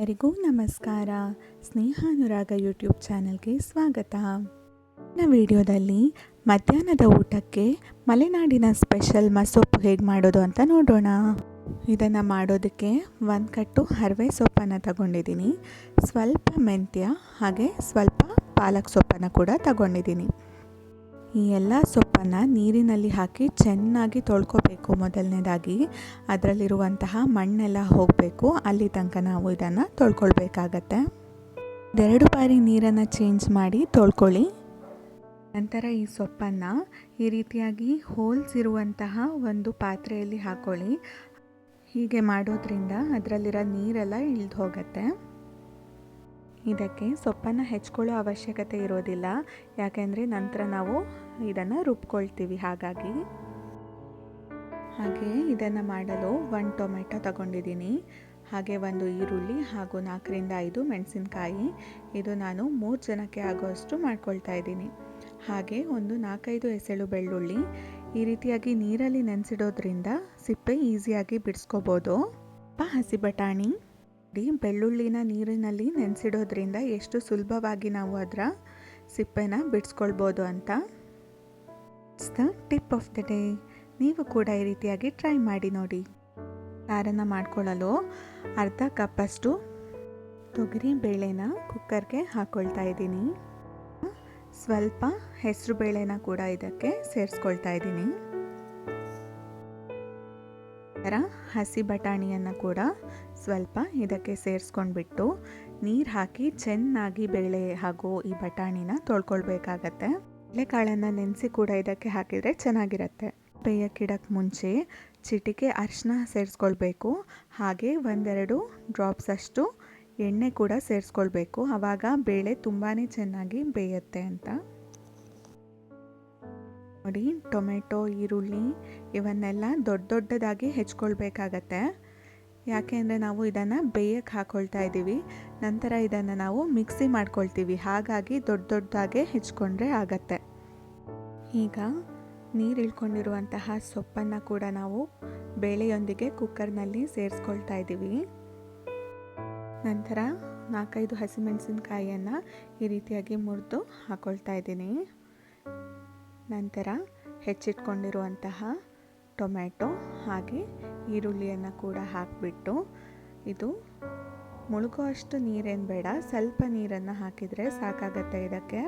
ಎಲ್ಲರಿಗೂ ನಮಸ್ಕಾರ. ಸ್ನೇಹಾನುರಾಗ ಯೂಟ್ಯೂಬ್ ಚಾನಲ್ಗೆ ಸ್ವಾಗತ. ನನ್ನ ವಿಡಿಯೋದಲ್ಲಿ ಮಧ್ಯಾಹ್ನದ ಊಟಕ್ಕೆ ಮಲೆನಾಡಿನ ಸ್ಪೆಷಲ್ ಮಸೊಪ್ಪು ಹೇಗೆ ಮಾಡೋದು ಅಂತ ನೋಡೋಣ. ಇದನ್ನು ಮಾಡೋದಕ್ಕೆ ಒಂದು ಕಟ್ಟು ಹರವೆ ಸೊಪ್ಪನ್ನು ತಗೊಂಡಿದ್ದೀನಿ. ಸ್ವಲ್ಪ ಮೆಂತ್ಯ ಹಾಗೆ ಸ್ವಲ್ಪ ಪಾಲಕ್ ಸೊಪ್ಪನ್ನು ಕೂಡ ತಗೊಂಡಿದ್ದೀನಿ. ಈ ಎಲ್ಲ ಸೊಪ್ಪನ್ನು ನೀರಿನಲ್ಲಿ ಹಾಕಿ ಚೆನ್ನಾಗಿ ತೊಳ್ಕೊಬೇಕು ಮೊದಲನೇದಾಗಿ. ಅದರಲ್ಲಿರುವಂತಹ ಮಣ್ಣೆಲ್ಲ ಹೋಗಬೇಕು. ಅಲ್ಲಿ ತನಕ ನಾವು ಇದನ್ನು ತೊಳ್ಕೊಳ್ಬೇಕಾಗತ್ತೆ. ಎರಡು ಬಾರಿ ನೀರನ್ನು ಚೇಂಜ್ ಮಾಡಿ ತೊಳ್ಕೊಳ್ಳಿ. ನಂತರ ಈ ಸೊಪ್ಪನ್ನು ಈ ರೀತಿಯಾಗಿ ಹೋಲ್ಸ್ ಇರುವಂತಹ ಒಂದು ಪಾತ್ರೆಯಲ್ಲಿ ಹಾಕೊಳ್ಳಿ. ಹೀಗೆ ಮಾಡೋದ್ರಿಂದ ಅದರಲ್ಲಿರೋ ನೀರೆಲ್ಲ ಇಳಿದು ಹೋಗುತ್ತೆ. ಇದಕ್ಕೆ ಸೊಪ್ಪನ್ನು ಹೆಚ್ಕೊಳ್ಳೋ ಅವಶ್ಯಕತೆ ಇರೋದಿಲ್ಲ. ಯಾಕೆಂದರೆ ನಂತರ ನಾವು ಇದನ್ನು ರುಬ್ಕೊಳ್ತೀವಿ ಹಾಗಾಗಿ. ಹಾಗೆ ಇದನ್ನು ಮಾಡಲು ಒಂದು ಟೊಮೆಟೊ ತಗೊಂಡಿದ್ದೀನಿ. ಹಾಗೆ ಒಂದು ಈರುಳ್ಳಿ ಹಾಗೂ ನಾಲ್ಕರಿಂದ ಐದು ಮೆಣಸಿನಕಾಯಿ. ಇದು ನಾನು ಮೂರು ಜನಕ್ಕೆ ಆಗೋಷ್ಟು ಮಾಡ್ಕೊಳ್ತಾ ಇದ್ದೀನಿ. ಹಾಗೆ ಒಂದು ನಾಲ್ಕೈದು ಎಸಳು ಬೆಳ್ಳುಳ್ಳಿ. ಈ ರೀತಿಯಾಗಿ ನೀರಲ್ಲಿ ನೆನೆಸಿಡೋದ್ರಿಂದ ಸಿಪ್ಪೆ ಈಸಿಯಾಗಿ ಬಿಡಿಸ್ಕೋಬೋದು. ಹಸಿ ಬಟಾಣಿ ಬೆಳ್ಳುಳ್ಳಿನ ನೀರಿನಲ್ಲಿ ನೆನೆಸಿಡೋದ್ರಿಂದ ಎಷ್ಟು ಸುಲಭವಾಗಿ ನಾವು ಅದರ ಸಿಪ್ಪೆನ ಬಿಡಿಸ್ಕೊಳ್ಬೋದು ಅಂತ? It's the tip of the day ನೀವು ಕೂಡ ಈ ರೀತಿಯಾಗಿ ಟ್ರೈ ಮಾಡಿ ನೋಡಿ. ಸಾರನ್ನು ಮಾಡ್ಕೊಳ್ಳಲು ಅರ್ಧ ಕಪ್ಪಷ್ಟು ತೊಗರಿ ಬೇಳೆನ ಕುಕ್ಕರ್ಗೆ ಹಾಕ್ಕೊಳ್ತಾ ಇದ್ದೀನಿ. ಸ್ವಲ್ಪ ಹೆಸರು ಬೇಳೆನ ಕೂಡ ಇದಕ್ಕೆ ಸೇರಿಸ್ಕೊಳ್ತಾ ಇದ್ದೀನಿ. ಥರ ಹಸಿ ಬಟಾಣಿಯನ್ನು ಕೂಡ ಸ್ವಲ್ಪ ಇದಕ್ಕೆ ಸೇರಿಸ್ಕೊಂಡ್ಬಿಟ್ಟು ನೀರು ಹಾಕಿ ಚೆನ್ನಾಗಿ ಬೇಳೆ ಹಾಗೂ ಈ ಬಟಾಣಿನ ತೊಳ್ಕೊಳ್ಬೇಕಾಗತ್ತೆ. ಬೇಳೆಕಾಳನ್ನು ನೆನೆಸಿ ಕೂಡ ಇದಕ್ಕೆ ಹಾಕಿದರೆ ಚೆನ್ನಾಗಿರುತ್ತೆ. ಬೇಯಕ್ಕಿಡಕ್ಕೆ ಮುಂಚೆ ಚಿಟಿಕೆ ಅರಿಶಿನ ಸೇರಿಸ್ಕೊಳ್ಬೇಕು. ಹಾಗೆ ಒಂದೆರಡು ಡ್ರಾಪ್ಸ್ ಅಷ್ಟು ಎಣ್ಣೆ ಕೂಡ ಸೇರಿಸ್ಕೊಳ್ಬೇಕು. ಆವಾಗ ಬೇಳೆ ತುಂಬಾ ಚೆನ್ನಾಗಿ ಬೇಯುತ್ತೆ ಅಂತ. ನೋಡಿ, ಟೊಮೆಟೊ, ಈರುಳ್ಳಿ ಇವನ್ನೆಲ್ಲ ದೊಡ್ಡ ದೊಡ್ಡದಾಗಿ ಹೆಚ್ಕೊಳ್ಬೇಕಾಗತ್ತೆ. ಯಾಕೆ ಅಂದರೆ ನಾವು ಇದನ್ನು ಬೇಯಕ್ಕೆ ಹಾಕ್ಕೊಳ್ತಾ ಇದ್ದೀವಿ. ನಂತರ ಇದನ್ನು ನಾವು ಮಿಕ್ಸಿ ಮಾಡ್ಕೊಳ್ತೀವಿ. ಹಾಗಾಗಿ ದೊಡ್ಡ ದೊಡ್ಡದಾಗೆ ಹೆಚ್ಕೊಂಡ್ರೆ ಆಗತ್ತೆ. ಈಗ ನೀರು ಇಳ್ಕೊಂಡಿರುವಂತಹ ಸೊಪ್ಪನ್ನು ಕೂಡ ನಾವು ಬೇಳೆಯೊಂದಿಗೆ ಕುಕ್ಕರ್ನಲ್ಲಿ ಸೇರಿಸ್ಕೊಳ್ತಾ ಇದ್ದೀವಿ. ನಂತರ ನಾಲ್ಕೈದು ಹಸಿಮೆಣಸಿನಕಾಯಿಯನ್ನು ಈ ರೀತಿಯಾಗಿ ಮುರಿದು ಹಾಕ್ಕೊಳ್ತಾ ಇದ್ದೀನಿ. ನಂತರ ಹೆಚ್ಚಿಟ್ಕೊಂಡಿರುವಂತಹ ಟೊಮ್ಯಾಟೊ ಹಾಗೆ ಈರುಳ್ಳಿಯನ್ನು ಕೂಡ ಹಾಕಿಬಿಟ್ಟು ಇದು ಮುಳುಗೋ ಅಷ್ಟು ನೀರೇನು ಬೇಡ, ಸ್ವಲ್ಪ ನೀರನ್ನು ಹಾಕಿದರೆ ಸಾಕಾಗತ್ತೆ ಇದಕ್ಕೆ.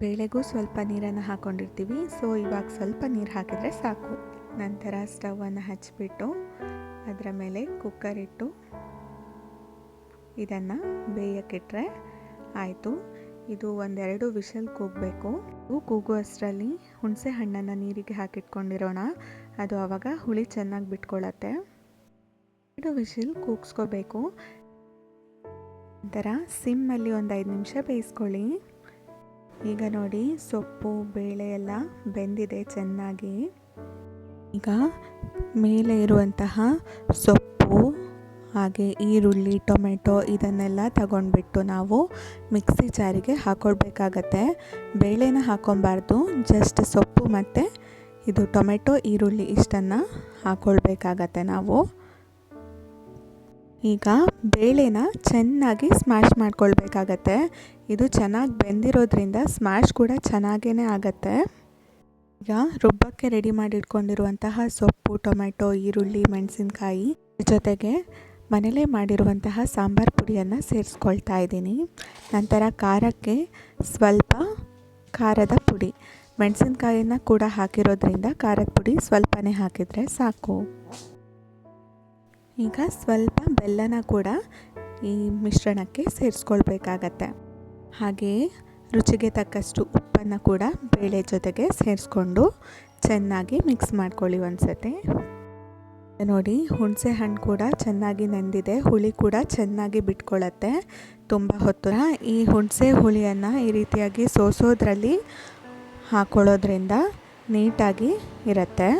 ಬೇಳೆಗೂ ಸ್ವಲ್ಪ ನೀರನ್ನು ಹಾಕ್ಕೊಂಡಿರ್ತೀವಿ ಸೊ ಇವಾಗ ಸ್ವಲ್ಪ ನೀರು ಹಾಕಿದರೆ ಸಾಕು. ನಂತರ ಸ್ಟವನ್ನು ಹಚ್ಚಿಬಿಟ್ಟು ಅದರ ಮೇಲೆ ಕುಕ್ಕರ್ ಇಟ್ಟು ಇದನ್ನು ಬೇಯಕ್ಕಿಟ್ರೆ ಆಯಿತು. ಇದು ಒಂದೆರಡು ವಿಷಲ್ ಕೂಗಬೇಕು. ಕೂಗುವಷ್ಟರಲ್ಲಿ ಹುಣಸೆ ಹಣ್ಣನ್ನು ನೀರಿಗೆ ಹಾಕಿಟ್ಕೊಂಡಿರೋಣ. ಅದು ಆವಾಗ ಹುಳಿ ಚೆನ್ನಾಗಿ ಬಿಟ್ಕೊಳ್ಳತ್ತೆ ಎರಡು ವಿಷಲ್ ಕೂಗಿಸ್ಕೋಬೇಕು. ನಂತರ ಸಿಮ್ಮಲ್ಲಿ ಒಂದು ಐದು ನಿಮಿಷ ಬೇಯಿಸ್ಕೊಳ್ಳಿ. ಈಗ ನೋಡಿ ಸೊಪ್ಪು, ಬೇಳೆ ಎಲ್ಲ ಬೆಂದಿದೆ ಚೆನ್ನಾಗಿ. ಈಗ ಮೇಲೆ ಇರುವಂತಹ ಸೊಪ್ಪು ಹಾಗೆ ಈರುಳ್ಳಿ, ಟೊಮೆಟೊ ಇದನ್ನೆಲ್ಲ ತಗೊಂಡ್ಬಿಟ್ಟು ನಾವು ಮಿಕ್ಸಿ ಜಾರಿಗೆ ಹಾಕೊಳ್ಬೇಕಾಗತ್ತೆ. ಬೇಳೆನ ಹಾಕೊಬಾರ್ದು ಜಸ್ಟ್ ಸೊಪ್ಪು ಮತ್ತು ಇದು ಟೊಮೆಟೊ, ಈರುಳ್ಳಿ ಇಷ್ಟನ್ನು ಹಾಕ್ಕೊಳ್ಬೇಕಾಗತ್ತೆ ನಾವು. ಈಗ ಬೇಳೆನ ಚೆನ್ನಾಗಿ ಸ್ಮ್ಯಾಶ್ ಮಾಡ್ಕೊಳ್ಬೇಕಾಗತ್ತೆ. ಇದು ಚೆನ್ನಾಗಿ ಬೆಂದಿರೋದ್ರಿಂದ ಸ್ಮ್ಯಾಶ್ ಕೂಡ ಚೆನ್ನಾಗೇ ಆಗತ್ತೆ. ಈಗ ರುಬ್ಬಕ್ಕೆ ರೆಡಿ ಮಾಡಿಟ್ಕೊಂಡಿರುವಂತಹ ಸೊಪ್ಪು, ಟೊಮೆಟೊ, ಈರುಳ್ಳಿ, ಮೆಣಸಿನ್ಕಾಯಿ ಜೊತೆಗೆ ಮನೇಲೇ ಮಾಡಿರುವಂತಹ ಸಾಂಬಾರು ಪುಡಿಯನ್ನು ಸೇರಿಸ್ಕೊಳ್ತಾ ಇದ್ದೀನಿ. ನಂತರ ಖಾರಕ್ಕೆ ಸ್ವಲ್ಪ ಖಾರದ ಪುಡಿ. ಮೆಣಸಿನ್ಕಾಯಿಯನ್ನು ಕೂಡ ಹಾಕಿರೋದ್ರಿಂದ ಖಾರದ ಪುಡಿ ಸ್ವಲ್ಪನೇ ಹಾಕಿದರೆ ಸಾಕು. ಈಗ ಸ್ವಲ್ಪ ಬೆಲ್ಲನ ಕೂಡ ಈ ಮಿಶ್ರಣಕ್ಕೆ ಸೇರಿಸ್ಕೊಳ್ಬೇಕಾಗತ್ತೆ. ಹಾಗೆಯೇ ರುಚಿಗೆ ತಕ್ಕಷ್ಟು ಉಪ್ಪನ್ನು ಕೂಡ ಬೇಳೆ ಜೊತೆಗೆ ಸೇರಿಸ್ಕೊಂಡು ಚೆನ್ನಾಗಿ ಮಿಕ್ಸ್ ಮಾಡ್ಕೊಳ್ಳಿ ಒಂದ್ಸತಿ. ನೋಡಿ, ಹುಣಸೆ ಹಣ್ಣು ಕೂಡ ಚೆನ್ನಾಗಿ ನೆಂದಿದೆ, ಹುಳಿ ಕೂಡ ಚೆನ್ನಾಗಿ ಬಿಟ್ಕೊಳ್ಳುತ್ತೆ ತುಂಬ ಹೊತ್ತು. ಈ ಹುಣಸೆ ಹುಳಿಯನ್ನು ಈ ರೀತಿಯಾಗಿ ಸೋಸೋದ್ರಲ್ಲಿ ಹಾಕೊಳ್ಳೋದ್ರಿಂದ ನೀಟಾಗಿ ಇರುತ್ತೆ.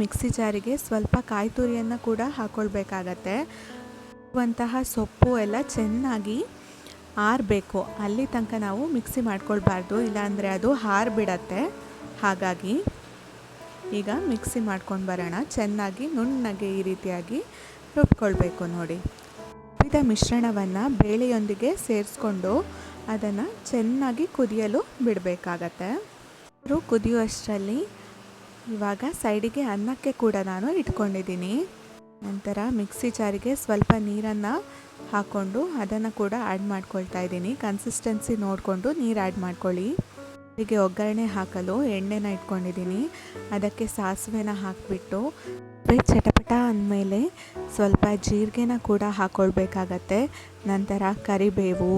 ಮಿಕ್ಸಿ ಜಾರಿಗೆ ಸ್ವಲ್ಪ ಕಾಯಿ ತುರಿಯನ್ನು ಕೂಡ ಹಾಕ್ಕೊಳ್ಬೇಕಾಗತ್ತೆ ಇರುವಂತಹ ಸೊಪ್ಪು ಎಲ್ಲ ಚೆನ್ನಾಗಿ ಆರಬೇಕು. ಅಲ್ಲಿ ತನಕ ನಾವು ಮಿಕ್ಸಿ ಮಾಡ್ಕೊಳ್ಬಾರ್ದು, ಇಲ್ಲಾಂದರೆ ಅದು ಹಾರಿಬಿಡತ್ತೆ. ಹಾಗಾಗಿ ಈಗ ಮಿಕ್ಸಿ ಮಾಡ್ಕೊಂಡು ಬರೋಣ. ಚೆನ್ನಾಗಿ ನುಣ್ಣಗೆ ಈ ರೀತಿಯಾಗಿ ರುಬ್ಕೊಳ್ಬೇಕು ನೋಡಿ. ರುಬ್ಬಿದ ಮಿಶ್ರಣವನ್ನು ಬೇಳೆಯೊಂದಿಗೆ ಸೇರಿಸ್ಕೊಂಡು ಅದನ್ನು ಚೆನ್ನಾಗಿ ಕುದಿಯಲು ಬಿಡಬೇಕಾಗತ್ತೆ. ಅವರು ಕುದಿಯುವಷ್ಟರಲ್ಲಿ ಇವಾಗ ಸೈಡಿಗೆ ಅನ್ನಕ್ಕೆ ಕೂಡ ನಾನು ಇಟ್ಕೊಂಡಿದ್ದೀನಿ. ನಂತರ ಮಿಕ್ಸಿ ಜಾರಿಗೆ ಸ್ವಲ್ಪ ನೀರನ್ನು ಹಾಕ್ಕೊಂಡು ಅದನ್ನು ಕೂಡ ಆ್ಯಡ್ ಮಾಡ್ಕೊಳ್ತಾ ಇದ್ದೀನಿ. ಕನ್ಸಿಸ್ಟೆನ್ಸಿ ನೋಡಿಕೊಂಡು ನೀರು ಆ್ಯಡ್ ಮಾಡ್ಕೊಳ್ಳಿ. ಹೀಗೆ ಒಗ್ಗರಣೆ ಹಾಕಲು ಎಣ್ಣೆನ ಇಟ್ಕೊಂಡಿದ್ದೀನಿ. ಅದಕ್ಕೆ ಸಾಸಿವೆನ ಹಾಕಿಬಿಟ್ಟು ಚಟಪಟ ಅಂದಮೇಲೆ ಸ್ವಲ್ಪ ಜೀರಿಗೆನ ಕೂಡ ಹಾಕ್ಕೊಳ್ಬೇಕಾಗತ್ತೆ ನಂತರ ಕರಿಬೇವು,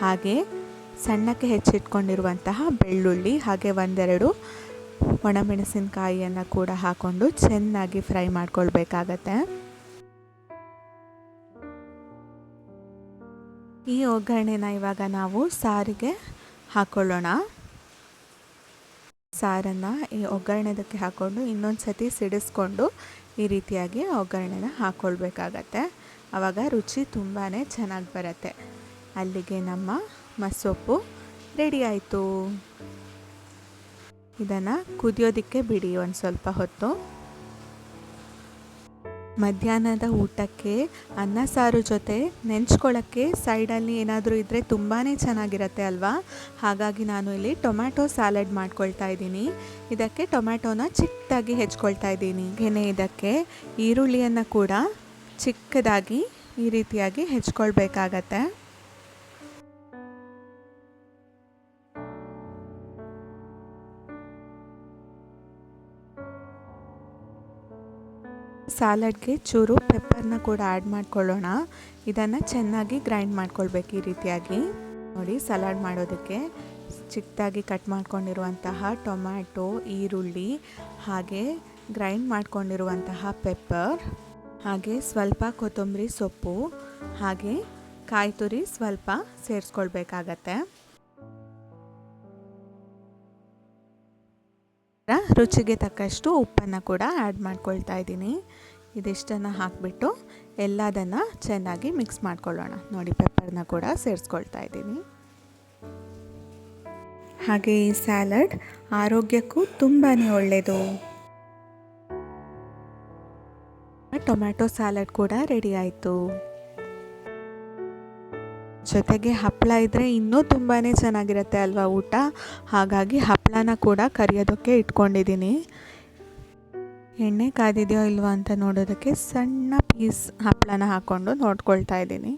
ಹಾಗೆ ಸಣ್ಣಕ್ಕೆ ಹೆಚ್ಚಿಟ್ಕೊಂಡಿರುವಂತಹ ಬೆಳ್ಳುಳ್ಳಿ, ಹಾಗೆ ಒಂದೆರಡು ಒಣಮೆಣಸಿನಕಾಯಿಯನ್ನು ಕೂಡ ಹಾಕ್ಕೊಂಡು ಚೆನ್ನಾಗಿ ಫ್ರೈ ಮಾಡ್ಕೊಳ್ಬೇಕಾಗತ್ತೆ. ಈ ಒಗ್ಗರಣೆನ ಇವಾಗ ನಾವು ಸಾರಿಗೆ ಹಾಕ್ಕೊಳ್ಳೋಣ ಸಾರನ್ನು ಈ ಒಗ್ಗರಣೆದಕ್ಕೆ ಹಾಕ್ಕೊಂಡು ಇನ್ನೊಂದು ಸತಿ ಸಿಡಿಸ್ಕೊಂಡು ಈ ರೀತಿಯಾಗಿ ಒಗ್ಗರಣೆನ ಹಾಕ್ಕೊಳ್ಬೇಕಾಗತ್ತೆ ಆವಾಗ ರುಚಿ ತುಂಬಾ ಚೆನ್ನಾಗಿ ಬರುತ್ತೆ. ಅಲ್ಲಿಗೆ ನಮ್ಮ ಮಸೊಪ್ಪು ರೆಡಿ ಆಯಿತು. ಇದನ್ನು ಕುದಿಯೋದಕ್ಕೆ ಬಿಡಿ ಒಂದು ಸ್ವಲ್ಪ ಹೊತ್ತು. ಮಧ್ಯಾಹ್ನದ ಊಟಕ್ಕೆ, ಅನ್ನ ಸಾರು ಜೊತೆ ನೆಂಚ್ಕೊಳ್ಳೋಕ್ಕೆ ಸೈಡಲ್ಲಿ ಏನಾದರೂ ಇದ್ದರೆ ತುಂಬಾ ಚೆನ್ನಾಗಿರುತ್ತೆ ಅಲ್ವಾ? ಹಾಗಾಗಿ ನಾನು ಇಲ್ಲಿ ಟೊಮ್ಯಾಟೊ ಸ್ಯಾಲಡ್ ಮಾಡ್ಕೊಳ್ತಾ ಇದ್ದೀನಿ. ಇದಕ್ಕೆ ಟೊಮ್ಯಾಟೊನ ಚಿಕ್ಕದಾಗಿ ಹೆಚ್ಕೊಳ್ತಾ ಇದ್ದೀನಿ. ಏನೇ ಇದಕ್ಕೆ ಈರುಳ್ಳಿಯನ್ನು ಕೂಡ ಚಿಕ್ಕದಾಗಿ ಈ ರೀತಿಯಾಗಿ ಹೆಚ್ಕೊಳ್ಬೇಕಾಗತ್ತೆ. ಸಾಲಡ್ಗೆ ಚೂರು ಪೆಪ್ಪರ್ನ ಕೂಡ ಆ್ಯಡ್ ಮಾಡ್ಕೊಳ್ಳೋಣ. ಇದನ್ನು ಚೆನ್ನಾಗಿ ಗ್ರೈಂಡ್ ಮಾಡ್ಕೊಳ್ಬೇಕು ಈ ರೀತಿಯಾಗಿ. ನೋಡಿ, ಸಲಾಡ್ ಮಾಡೋದಕ್ಕೆ ಚಿಕ್ಕದಾಗಿ ಕಟ್ ಮಾಡ್ಕೊಂಡಿರುವಂತಹ ಟೊಮ್ಯಾಟೊ, ಈರುಳ್ಳಿ, ಹಾಗೆ ಗ್ರೈಂಡ್ ಮಾಡ್ಕೊಂಡಿರುವಂತಹ ಪೆಪ್ಪರ್, ಹಾಗೆ ಸ್ವಲ್ಪ ಕೊತ್ತಂಬರಿ ಸೊಪ್ಪು, ಹಾಗೆ ಕಾಯಿ ತುರಿ ಸ್ವಲ್ಪ ಸೇರಿಸ್ಕೊಳ್ಬೇಕಾಗತ್ತೆ. ರುಚಿಗೆ ತಕ್ಕಷ್ಟು ಉಪ್ಪನ್ನು ಕೂಡ ಆ್ಯಡ್ ಮಾಡ್ಕೊಳ್ತಾ ಇದ್ದೀನಿ. ಇದಿಷ್ಟನ್ನು ಹಾಕಿಬಿಟ್ಟು ಎಲ್ಲದನ್ನು ಚೆನ್ನಾಗಿ ಮಿಕ್ಸ್ ಮಾಡ್ಕೊಳ್ಳೋಣ. ನೋಡಿ ಪೆಪ್ಪರ್ನ ಕೂಡ ಸೇರಿಸ್ಕೊಳ್ತಾ ಇದ್ದೀನಿ. ಹಾಗೆ ಈ ಸ್ಯಾಲಡ್ ಆರೋಗ್ಯಕ್ಕೂ ತುಂಬಾ ಒಳ್ಳೆಯದು ಟೊಮ್ಯಾಟೊ ಸ್ಯಾಲಡ್ ಕೂಡ ರೆಡಿ ಆಯಿತು. ಜೊತೆಗೆ ಹಪ್ಪಳ ಇದ್ದರೆ ಇನ್ನೂ ತುಂಬಾ ಚೆನ್ನಾಗಿರುತ್ತೆ ಅಲ್ವಾ ಊಟ? ಹಾಗಾಗಿ ಹಪ್ಪಳನ ಕೂಡ ಕರಿಯೋದಕ್ಕೆ ಇಟ್ಕೊಂಡಿದ್ದೀನಿ. ಎಣ್ಣೆ ಕಾದಿದೆಯೋ ಇಲ್ವೋ ಅಂತ ನೋಡೋದಕ್ಕೆ ಸಣ್ಣ ಪೀಸ್ ಹಪ್ಪಳನ ಹಾಕ್ಕೊಂಡು ನೋಡ್ಕೊಳ್ತಾ ಇದ್ದೀನಿ.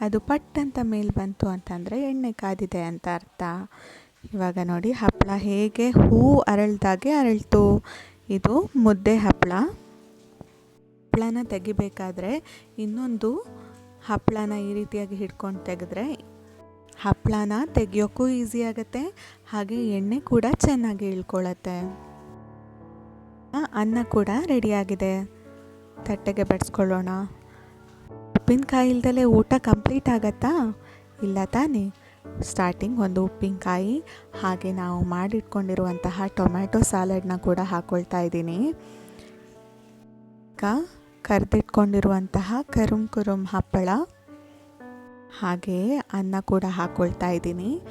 ಅದು ಪಟ್ ಅಂತ ಮೇಲೆ ಬಂತು ಅಂತಂದರೆ ಎಣ್ಣೆ ಕಾದಿದೆ ಅಂತ ಅರ್ಥ. ಇವಾಗ ನೋಡಿ ಹಪ್ಪಳ ಹೇಗೆ ಹೂ ಅರಳ್ದಾಗೆ ಅರಳ್ತು. ಇದು ಮುದ್ದೆ ಹಪ್ಪಳ. ಹಪ್ಪಳನ ತೆಗಿಬೇಕಾದ್ರೆ ಇನ್ನೊಂದು ಹಪ್ಪಳನ ಈ ರೀತಿಯಾಗಿ ಹಿಡ್ಕೊಂಡು ತೆಗೆದ್ರೆ ಹಪ್ಪಳನ ತೆಗಿಯೋಕ್ಕೂ ಈಸಿ ಆಗುತ್ತೆ, ಹಾಗೆ ಎಣ್ಣೆ ಕೂಡ ಚೆನ್ನಾಗಿ ಇಳ್ಕೊಳ್ಳುತ್ತೆ ಅನ್ನ ಕೂಡ ರೆಡಿಯಾಗಿದೆ ತಟ್ಟೆಗೆ ಬಡಿಸ್ಕೊಳ್ಳೋಣ. ಉಪ್ಪಿನಕಾಯಿ ಇಲ್ದಲೇ ಊಟ ಕಂಪ್ಲೀಟ್ ಆಗತ್ತಾ? ಇಲ್ಲ ತಾನೇ? ಸ್ಟಾರ್ಟಿಂಗ್ ಒಂದು ಉಪ್ಪಿನಕಾಯಿ, ಹಾಗೆ ನಾವು ಮಾಡಿಟ್ಕೊಂಡಿರುವಂತಹ ಟೊಮ್ಯಾಟೊ ಸ್ಯಾಲಡ್ನ ಕೂಡ ಹಾಕ್ಕೊಳ್ತಾ ಇದ್ದೀನಿ. ಕರೆದಿಟ್ಕೊಂಡಿರುವಂತಹ ಕರುಮ್ ಕುರುಮ್ ಹಪ್ಪಳ ಹಾಗೆಯೇ ಅನ್ನ ಕೂಡ ಹಾಕ್ಕೊಳ್ತಾ ಇದ್ದೀನಿ.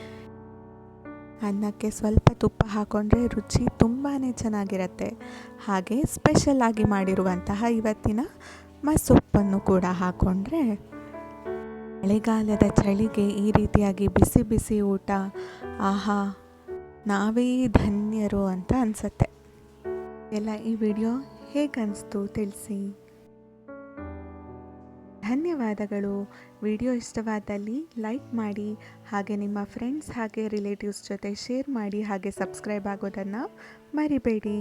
ಅನ್ನಕ್ಕೆ ಸ್ವಲ್ಪ ತುಪ್ಪ ಹಾಕ್ಕೊಂಡ್ರೆ ರುಚಿ ತುಂಬಾ ಚೆನ್ನಾಗಿರುತ್ತೆ. ಹಾಗೆ ಸ್ಪೆಷಲ್ ಆಗಿ ಮಾಡಿರುವಂತಹ ಇವತ್ತಿನ ಮಸೊಪ್ಪನ್ನು ಕೂಡ ಹಾಕ್ಕೊಂಡ್ರೆ ಮಳೆಗಾಲದ ಚಳಿಗೆ ಈ ರೀತಿಯಾಗಿ ಬಿಸಿ ಬಿಸಿ ಊಟ, ಆಹಾ, ನಾವೇ ಧನ್ಯರು ಅಂತ ಅನಿಸುತ್ತೆ. ಎಲ್ಲ ಈ ವಿಡಿಯೋ ಹೇಗನ್ನಿಸ್ತು ತಿಳಿಸಿ. ಧನ್ಯವಾದಗಳು. ವಿಡಿಯೋ ಇಷ್ಟವಾದಲ್ಲಿ ಲೈಕ್ ಮಾಡಿ ಹಾಗೆ ನಿಮ್ಮ ಫ್ರೆಂಡ್ಸ್ ಹಾಗೆ ರಿಲೇಟಿವ್ಸ್ ಜೊತೆ ಶೇರ್ ಮಾಡಿ ಹಾಗೆ ಸಬ್ಸ್ಕ್ರೈಬ್ ಆಗೋದನ್ನು ಮರಿಬೇಡಿ.